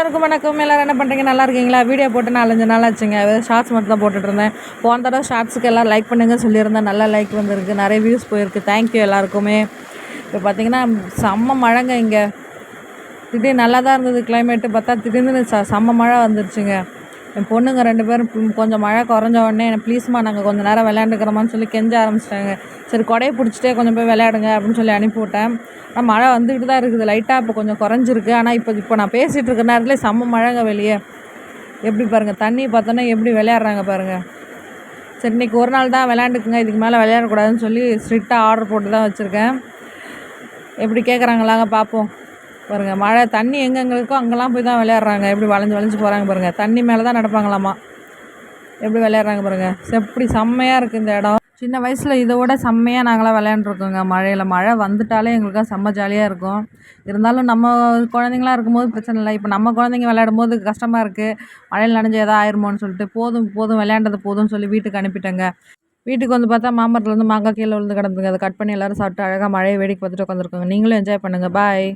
எல்லாருக்கும் வணக்கம். எல்லோரும் என்ன பண்ணுறீங்க நல்லா இருக்கீங்களா? வீடியோ போட்டு நாலஞ்சு நாள் ஆச்சுங்க. ஷார்ட்ஸ் மட்டும் தான் போட்டுட்ருந்தேன் போன தடவை ஷார்ட்ஸுக்கு எல்லாம் லைக் பண்ணுங்க சொல்லியிருந்தேன். நல்லா லைக் வந்திருக்கு. நிறைய வியூஸ் போயிருக்கு. தேங்க்யூ எல்லாருக்குமே. இப்போ பார்த்தீங்கன்னா செம்ம மழைங்க இங்கே. திடீர்னு நல்லா தான் இருந்தது கிளைமேட்டு பார்த்தா திடீர்னு ச செம்ம மழை வந்துருச்சுங்க. என் பொண்ணுங்க ரெண்டு பேரும் கொஞ்சம் மழை குறைஞ்ச உடனே எனக்கு ப்ளீஸ்மா நாங்கள் கொஞ்சம் நேரம் விளையாண்டுக்கிறோமான்னு சொல்லி கெஞ்ச ஆரம்பிச்சிட்டாங்க. சரி கொடையை பிடிச்சிட்டே கொஞ்சம் போய் விளையாடுங்க அப்படின்னு சொல்லி அனுப்பி விட்டேன் ஆனால் மழை வந்துக்கிட்டு தான் இருக்குது. லைட்டாக இப்போ கொஞ்சம் குறைஞ்சிருக்கு. ஆனால் இப்போ இப்போ நான் பேசிகிட்டு இருக்க நேரத்தில் செம்ம மழைங்க வெளியே. எப்படி பாருங்கள் தண்ணி பார்த்தோன்னா எப்படி விளையாடுறாங்க பாருங்கள் சரி இன்றைக்கி ஒரு நாள் தான் விளையாண்டுக்குங்க. இதுக்கு மேலே விளையாடக்கூடாதுன்னு சொல்லி ஸ்ட்ரிக்டாக ஆர்டர் போட்டு தான் வச்சுருக்கேன். எப்படி கேட்குறாங்களாங்க பார்ப்போம் பாருங்கள் மழை தண்ணி எங்கெங்க இருக்கோ அங்கெல்லாம் போய் தான் விளையாடுறாங்க. எப்படி வளைஞ்சு வளைஞ்சு போகிறாங்க பாருங்கள் தண்ணி மேலே தான் நடப்பாங்களாமா? எப்படி விளையாடுறாங்க பாருங்கள் எப்படி செம்மையாக இருக்குது இந்த இடம். சின்ன வயசில் இதை விட செம்மையாக நாங்களாம் விளையாண்டுருக்கோங்க மழையில். மழை வந்துட்டாலே எங்களுக்கு செம்ம ஜாலியாக இருக்கும். இருந்தாலும் நம்ம குழந்தைங்களா இருக்கும்போது பிரச்சனை இல்லை. இப்போ நம்ம குழந்தைங்க விளையாடும் போது கஷ்டமாக இருக்குது மழையில் நனைஞ்சு எதாவது ஆயிருமோன்னு சொல்லிட்டு போதும் போதும் விளையாண்டது போதும்னு சொல்லி வீட்டுக்கு அனுப்பிட்டேங்க. வீட்டுக்கு வந்து பார்த்தா மாமரத்துலேருந்து மாங்காய் கீழே விழுந்து கிடந்துங்க. அதை கட் பண்ணி எல்லோரும் சாப்பிட்டு அழகாக மழையை வேடிக்கை பார்த்துட்டு உட்காந்துருக்கோங்க. நீங்களும் என்ஜாய் பண்ணுங்கள் பாய்